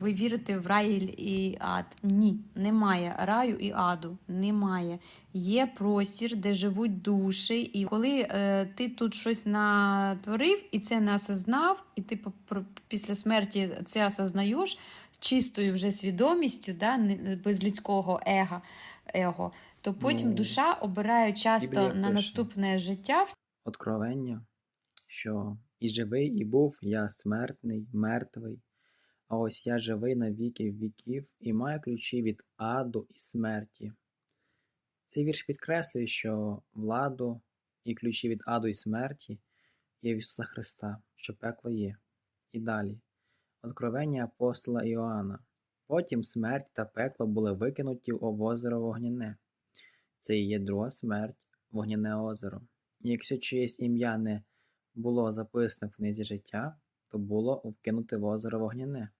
Ви вірите в рай і ад? Ні, немає раю і аду. Немає. Є простір, де живуть душі. І коли е, ти тут щось натворив і це не осознав, і ти після смерті це осознаєш чистою вже свідомістю, да, без людського его, его то потім Ну, душа обирає часто на пише. наступне життя Откровення, що і живий, і був я смертний, мертвий, а ось я живий на віки віків і маю ключі від аду і смерті. Цей вірш підкреслює, що владу і ключі від аду і смерті є в Ісуса Христа, що пекло є. І далі. Откровення апостола Іоанна. Потім смерть та пекло були викинуті в озеро вогняне. Це і є друга смерть, вогняне озеро. І якщо чиєсь ім'я не було записане в книзі життя, то було вкинуте в озеро вогняне.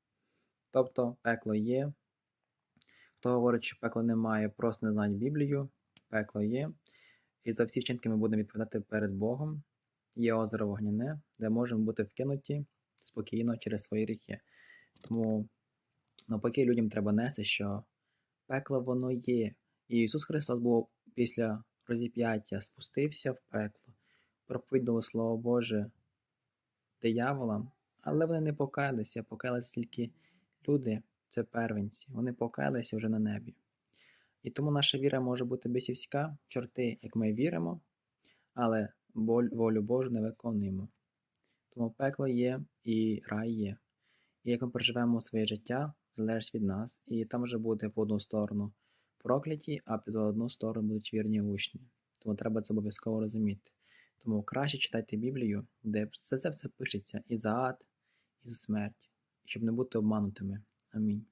Тобто пекло є. Хто говорить, що пекла немає, просто не знають Біблію, пекло є. І за всі вчинки ми будемо відповідати перед Богом. Є озеро вогняне, де можемо бути вкинуті спокійно через свої гріхи. Тому навпаки людям треба нести, що пекло воно є. І Ісус Христос був після розіп'яття, спустився в пекло, проповідував Слово Боже дияволам, але вони не покаялися, покаялися тільки люди, це первенці, вони покаялися вже на небі. І тому наша віра може бути бісівська, чорти, як ми віримо, але волю Божу не виконуємо. Тому пекло є і рай є. І як ми проживемо своє життя, залежить від нас, і там вже буде по одну сторону прокляті, а під одну сторону будуть вірні учні. Тому треба це обов'язково розуміти. Тому краще читайте Біблію, де це, все пишеться і за ад, і за смерть, щоб не бути обманутими. Амінь.